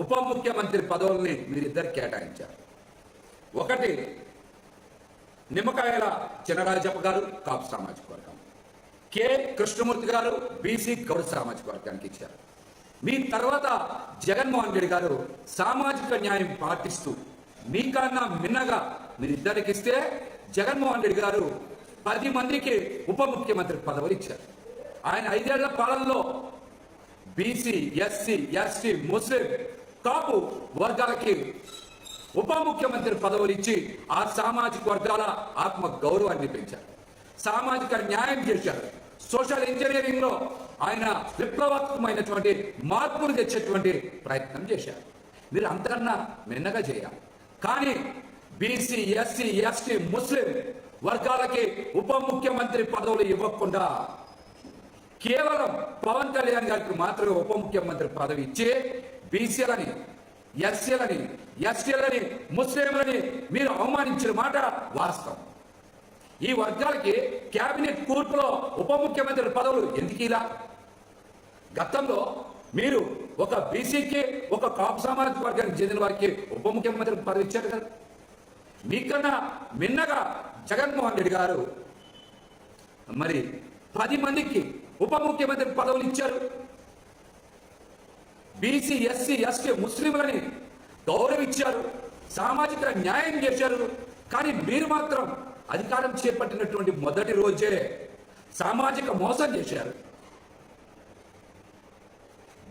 ఉప ముఖ్యమంత్రి పదవుల్ని వీరిద్దరు కేటాయించారు. ఒకటి నిమ్మకాయల చినరాజప్ప గారు కాపు సామాజిక వర్గం. కె. కృష్ణమూర్తి గారు బీసీ గౌడ సామాజిక వర్గానికి ఇచ్చారు. మీ తర్వాత జగన్మోహన్ రెడ్డి గారు సామాజిక న్యాయం పాటిస్తూ మీకన్నా మిన్నగా మీరిద్దరికి ఇస్తే జగన్మోహన్ రెడ్డి గారు పది మందికి ఉప ముఖ్యమంత్రి పదవులు ఇచ్చారు. ఆయన ఐదేళ్ళ పాలనలో బీసీ ఎస్సీ ఎస్టీ ముస్లిం కాపు వర్గాలకి ఉప ముఖ్యమంత్రి పదవులు ఇచ్చి ఆ సామాజిక వర్గాల ఆత్మ గౌరవాన్ని పెంచారు. సామాజిక న్యాయం చేశారు. సోషల్ ఇంజనీరింగ్లో ఆయన విప్లవాత్మకమైనటువంటి మార్పులు తెచ్చేటువంటి ప్రయత్నం చేశారు. మీరు అంతకన్నా మిన్నగా చేయాలి. కానీ బీసీ ఎస్సీ ఎస్టీ ముస్లిం వర్గాలకి ఉప ముఖ్యమంత్రి పదవులు ఇవ్వకుండా కేవలం పవన్ కళ్యాణ్ గారికి మాత్రమే ఉప ముఖ్యమంత్రి పదవి ఇచ్చి బీసీలని ఎస్సీలని ఎస్సీలని ముస్లింలని మీరు అవమానించిన మాట వాస్తవం. ఈ వర్గాలకి కేబినెట్ కూర్పులో ఉప ముఖ్యమంత్రి పదవులు ఎందుకు ఇలా? గతంలో మీరు ఒక బీసీకి ఒక కాపు సామాజిక వర్గానికి చెందిన వారికి ఉప ముఖ్యమంత్రి పదవి ఇచ్చారు కదా. మీకన్నా మిన్నగా జగన్మోహన్ రెడ్డి గారు మరి పది మందికి ఉప ముఖ్యమంత్రి పదవులు ఇచ్చారు. బీసీ ఎస్సీ ఎస్టీ ముస్లింలని గౌరవించారు సామాజిక న్యాయం చేశారు. కానీ మీరు మాత్రం అధికారం చేపట్టినటువంటి మొదటి రోజే సామాజిక మోసం చేశారు.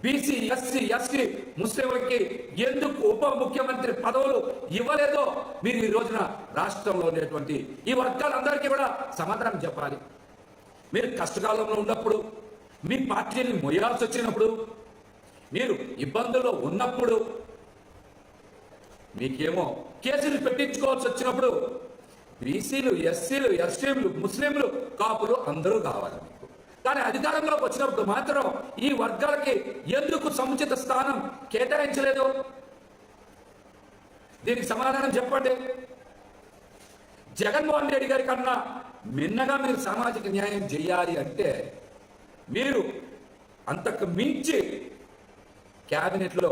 బీసీ ఎస్సీ ఎస్టీ ముస్లింలకి ఎందుకు ఉప ముఖ్యమంత్రి పదవులు ఇవ్వలేదో మీరు ఈ రోజున రాష్ట్రంలో ఉండేటువంటి ఈ వర్గాలందరికీ కూడా సమాధానం చెప్పాలి. మీరు కష్టకాలంలో ఉన్నప్పుడు మీ పార్టీని మొయ్యాల్సి వచ్చినప్పుడు మీరు ఇబ్బందుల్లో ఉన్నప్పుడు మీకేమో కేసులు పెట్టించుకోవాల్సి వచ్చినప్పుడు బీసీలు ఎస్సీలు ఎస్టీలు ముస్లింలు కాపులు అందరూ కావాలి మీకు. కానీ అధికారంలోకి వచ్చినప్పుడు మాత్రం ఈ వర్గాలకి ఎందుకు సముచిత స్థానం కేటాయించలేదు? దీనికి సమాధానం చెప్పండి. జగన్మోహన్ రెడ్డి గారి కన్నా మిన్నగా మీరు సామాజిక న్యాయం చేయాలి అంటే మీరు అంతకు మించి క్యాబినెట్లో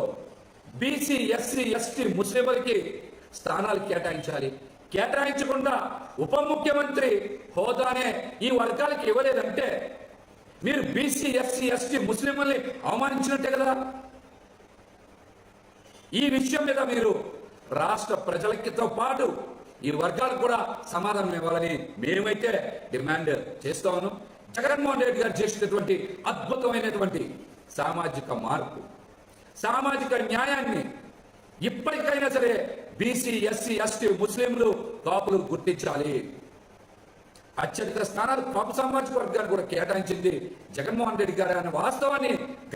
బీసీ ఎస్సీ ఎస్టీ ముస్లింలకి స్థానాలు కేటాయించాలి. కేటాయించకుండా ఉప ముఖ్యమంత్రి హోదానే ఈ వర్గాలకి ఇవ్వలేదంటే మీరు బీసీ ఎస్సీ ఎస్టీ ముస్లింలని అవమానించినట్టే కదా? ఈ విషయం మీద మీరు రాష్ట్ర ప్రజలకితో పాటు ఈ వర్గాలకు కూడా సమాధానం ఇవ్వాలని మేమైతే డిమాండ్ చేస్తాను జగన్మోహన్ రెడ్డి గారు చేసినటువంటి అద్భుతమైనటువంటి సామాజిక మార్పు. సామాజిక న్యాయాన్ని ఇప్పటికైనా సరే బీసీ ఎస్సీ ఎస్టీ ముస్లింలు కాపులు గుర్తించాలి. అత్యధిక స్థానాలు కాపు సామాజిక వర్గాన్ని కూడా కేటాయించింది జగన్మోహన్ రెడ్డి గారు అనే వాస్తవాన్ని